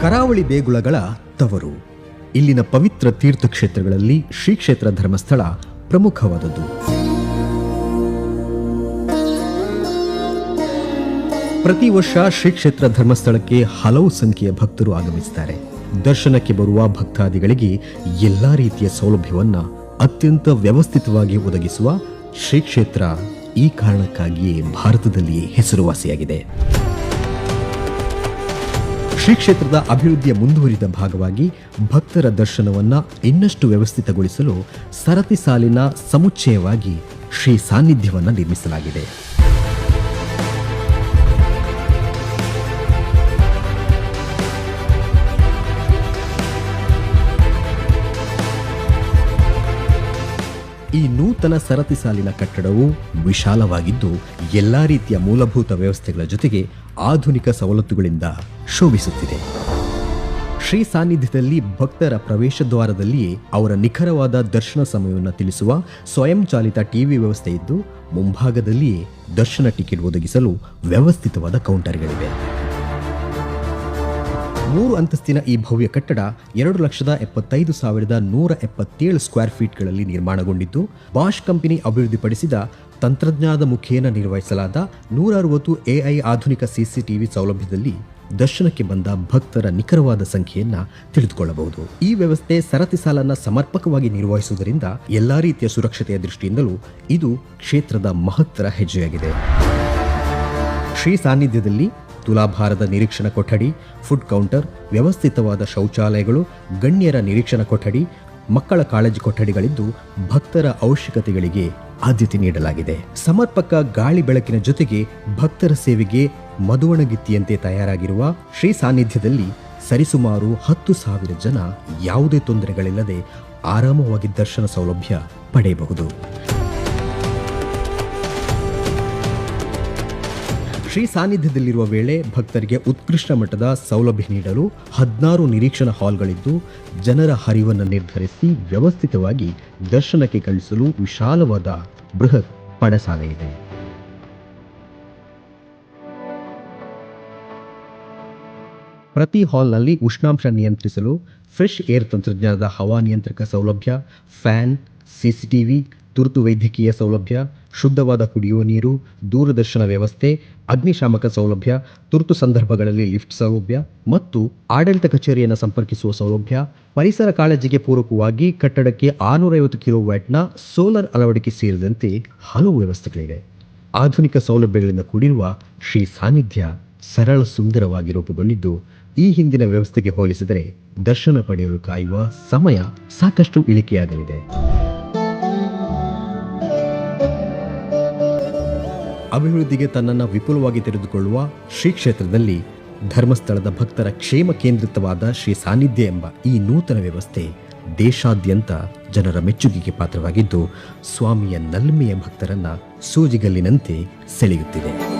ಕರಾವಳಿ ದೇಗುಲಗಳ ತವರು. ಇಲ್ಲಿನ ಪವಿತ್ರ ತೀರ್ಥಕ್ಷೇತ್ರಗಳಲ್ಲಿ ಶ್ರೀ ಕ್ಷೇತ್ರ ಧರ್ಮಸ್ಥಳ ಪ್ರಮುಖವಾದದ್ದು. ಪ್ರತಿ ವರ್ಷ ಶ್ರೀ ಕ್ಷೇತ್ರ ಧರ್ಮಸ್ಥಳಕ್ಕೆ ಹಲವು ಸಂಖ್ಯೆಯ ಭಕ್ತರು ಆಗಮಿಸುತ್ತಾರೆ. ದರ್ಶನಕ್ಕೆ ಬರುವ ಭಕ್ತಾದಿಗಳಿಗೆ ಎಲ್ಲ ರೀತಿಯ ಸೌಲಭ್ಯವನ್ನು ಅತ್ಯಂತ ವ್ಯವಸ್ಥಿತವಾಗಿ ಒದಗಿಸುವ ಶ್ರೀ ಕ್ಷೇತ್ರ ಈ ಕಾರಣಕ್ಕಾಗಿಯೇ ಭಾರತದಲ್ಲಿಯೇ ಹೆಸರುವಾಸಿಯಾಗಿದೆ. ಶ್ರೀ ಕ್ಷೇತ್ರದ ಅಭಿವೃದ್ಧಿಯ ಮುಂದುವರಿದ ಭಾಗವಾಗಿ ಭಕ್ತರ ದರ್ಶನವನ್ನ ಇನ್ನಷ್ಟು ವ್ಯವಸ್ಥಿತಗೊಳಿಸಲು ಸರತಿ ಸಾಲಿನ ಸಮುಚ್ಚಯವಾಗಿ ಶ್ರೀ ಸಾನ್ನಿಧ್ಯವನ್ನು ನಿರ್ಮಿಸಲಾಗಿದೆ. ಈ ನೂತನ ಸರತಿ ಸಾಲಿನ ಕಟ್ಟಡವು ವಿಶಾಲವಾಗಿದ್ದು ಎಲ್ಲಾ ರೀತಿಯ ಮೂಲಭೂತ ವ್ಯವಸ್ಥೆಗಳ ಜೊತೆಗೆ ಆಧುನಿಕ ಸವಲತ್ತುಗಳಿಂದ ಶೋಭಿಸುತ್ತಿದೆ. ಶ್ರೀ ಸಾನ್ನಿಧ್ಯದಲ್ಲಿ ಭಕ್ತರ ಪ್ರವೇಶ ದ್ವಾರದಲ್ಲಿಯೇ ಅವರ ನಿಖರವಾದ ದರ್ಶನ ಸಮಯವನ್ನು ತಿಳಿಸುವ ಸ್ವಯಂಚಾಲಿತ ಟಿವಿ ವ್ಯವಸ್ಥೆ ಇದ್ದು, ಮುಂಭಾಗದಲ್ಲಿಯೇ ದರ್ಶನ ಟಿಕೆಟ್ ಒದಗಿಸಲು ವ್ಯವಸ್ಥಿತವಾದ ಕೌಂಟರ್ಗಳಿವೆ. ಮೂರು ಅಂತಸ್ತಿನ ಈ ಭವ್ಯ ಕಟ್ಟಡ ಎರಡು ಲಕ್ಷದ ಎಪ್ಪತ್ತೈದು ಸಾವಿರದ ನೂರ ಎಪ್ಪತ್ತೇಳು ಸ್ಕ್ವೇರ್ ಫೀಟ್ಗಳಲ್ಲಿ ನಿರ್ಮಾಣಗೊಂಡಿದ್ದು, ಬಾಷ್ ಕಂಪನಿ ಅಭಿವೃದ್ಧಿಪಡಿಸಿದ ತಂತ್ರಜ್ಞಾನದ ಮುಖೇನ ನಿರ್ವಹಿಸಲಾದ ನೂರ ಅರವತ್ತು ಎಐ ಆಧುನಿಕ ಸಿಸಿಟಿವಿ ಸೌಲಭ್ಯದಲ್ಲಿ ದರ್ಶನಕ್ಕೆ ಬಂದ ಭಕ್ತರ ನಿಖರವಾದ ಸಂಖ್ಯೆಯನ್ನ ತಿಳಿದುಕೊಳ್ಳಬಹುದು. ಈ ವ್ಯವಸ್ಥೆ ಸರತಿ ಸಾಲನ್ನ ಸಮರ್ಪಕವಾಗಿ ನಿರ್ವಹಿಸುವುದರಿಂದ ಎಲ್ಲಾ ರೀತಿಯ ಸುರಕ್ಷತೆಯ ದೃಷ್ಟಿಯಿಂದಲೂ ಇದು ಕ್ಷೇತ್ರದ ಮಹತ್ತರ ಹೆಜ್ಜೆಯಾಗಿದೆ. ಶ್ರೀ ಸಾನ್ನಿಧ್ಯದಲ್ಲಿ ತುಲಾಭಾರದ ನಿರೀಕ್ಷಣಾ ಕೊಠಡಿ, ಫುಡ್ ಕೌಂಟರ್, ವ್ಯವಸ್ಥಿತವಾದ ಶೌಚಾಲಯಗಳು, ಗಣ್ಯರ ನಿರೀಕ್ಷಣಾ ಕೊಠಡಿ, ಮಕ್ಕಳ ಕಾಳಜಿ ಕೊಠಡಿಗಳಿದ್ದು ಭಕ್ತರ ಅವಶ್ಯಕತೆಗಳಿಗೆ ಆದ್ಯತೆ ನೀಡಲಾಗಿದೆ. ಸಮರ್ಪಕ ಗಾಳಿ ಬೆಳಕಿನ ಜೊತೆಗೆ ಭಕ್ತರ ಸೇವೆಗೆ ಮದುವಣಗಿತ್ತಿಯಂತೆ ತಯಾರಾಗಿರುವ ಶ್ರೀ ಸಾನ್ನಿಧ್ಯದಲ್ಲಿ ಸರಿಸುಮಾರು ಹತ್ತು ಸಾವಿರ ಜನ ಯಾವುದೇ ತೊಂದರೆಗಳಿಲ್ಲದೆ ಆರಾಮವಾಗಿ ದರ್ಶನ ಸೌಲಭ್ಯ ಪಡೆಯಬಹುದು. ಶ್ರೀ ಸಾನ್ನಿಧ್ಯದಲ್ಲಿರುವ ವೇಳೆ ಭಕ್ತರಿಗೆ ಉತ್ಕೃಷ್ಟ ಮಟ್ಟದ ಸೌಲಭ್ಯ ನೀಡಲು ಹದಿನಾರು ನಿರೀಕ್ಷಣಾ ಹಾಲ್ಗಳಿದ್ದು, ಜನರ ಹರಿವನ್ನು ನಿರ್ಧರಿಸಿ ವ್ಯವಸ್ಥಿತವಾಗಿ ದರ್ಶನಕ್ಕೆ ಕಳಿಸಲು ವಿಶಾಲವಾದ ಬೃಹತ್ ಪಡಸಾಲೆ ಇದೆ ಪ್ರತಿ ಹಾಲ್ನಲ್ಲಿ ಉಷ್ಣಾಂಶ ನಿಯಂತ್ರಿಸಲು ಫ್ರೆಶ್ ಏರ್ ತಂತ್ರಜ್ಞಾನದ ಹವಾ ನಿಯಂತ್ರಕ ಸೌಲಭ್ಯ, ಫ್ಯಾನ್, ಸಿಸಿಟಿವಿ, ತುರ್ತು ವೈದ್ಯಕೀಯ ಸೌಲಭ್ಯ, ಶುದ್ಧವಾದ ಕುಡಿಯುವ ನೀರು, ದೂರದರ್ಶನ ವ್ಯವಸ್ಥೆ, ಅಗ್ನಿಶಾಮಕ ಸೌಲಭ್ಯ, ತುರ್ತು ಸಂದರ್ಭಗಳಲ್ಲಿ ಲಿಫ್ಟ್ ಸೌಲಭ್ಯ ಮತ್ತು ಆಡಳಿತ ಕಚೇರಿಯನ್ನು ಸಂಪರ್ಕಿಸುವ ಸೌಲಭ್ಯ, ಪರಿಸರ ಕಾಳಜಿಗೆ ಪೂರಕವಾಗಿ ಕಟ್ಟಡಕ್ಕೆ ಆರುನೂರೈವತ್ತು ಕಿಲೋ ವ್ಯಾಟ್ನ ಸೋಲಾರ್ ಅಳವಡಿಕೆ ಸೇರಿದಂತೆ ಹಲವು ವ್ಯವಸ್ಥೆಗಳಿವೆ. ಆಧುನಿಕ ಸೌಲಭ್ಯಗಳಿಂದ ಕೂಡಿರುವ ಶ್ರೀ ಸಾನ್ನಿಧ್ಯ ಸರಳ ಸುಂದರವಾಗಿ ರೂಪುಗೊಂಡಿದ್ದು ಈ ಹಿಂದಿನ ವ್ಯವಸ್ಥೆಗೆ ಹೋಲಿಸಿದರೆ ದರ್ಶನ ಪಡೆಯಲು ಕಾಯುವ ಸಮಯ ಸಾಕಷ್ಟು ಇಳಿಕೆಯಾಗಲಿದೆ. ಅಭಿವೃದ್ಧಿಗೆ ತನ್ನನ್ನು ವಿಪುಲವಾಗಿ ತೆರೆದುಕೊಳ್ಳುವ ಶ್ರೀ ಕ್ಷೇತ್ರದಲ್ಲಿ ಧರ್ಮಸ್ಥಳದ ಭಕ್ತರ ಕ್ಷೇಮ ಕೇಂದ್ರಿತವಾದ ಶ್ರೀ ಸಾನ್ನಿಧ್ಯ ಎಂಬ ಈ ನೂತನ ವ್ಯವಸ್ಥೆ ದೇಶಾದ್ಯಂತ ಜನರ ಮೆಚ್ಚುಗೆಗೆ ಪಾತ್ರವಾಗಿದ್ದು, ಸ್ವಾಮಿಯ ನಲ್ಮೆಯ ಭಕ್ತರನ್ನ ಸೂಜಿಗಲ್ಲಿನಂತೆ ಸೆಳೆಯುತ್ತಿದೆ.